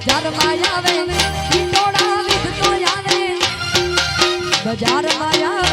બજારમાં આવે ટોળા વિધતો આવે બજારમાં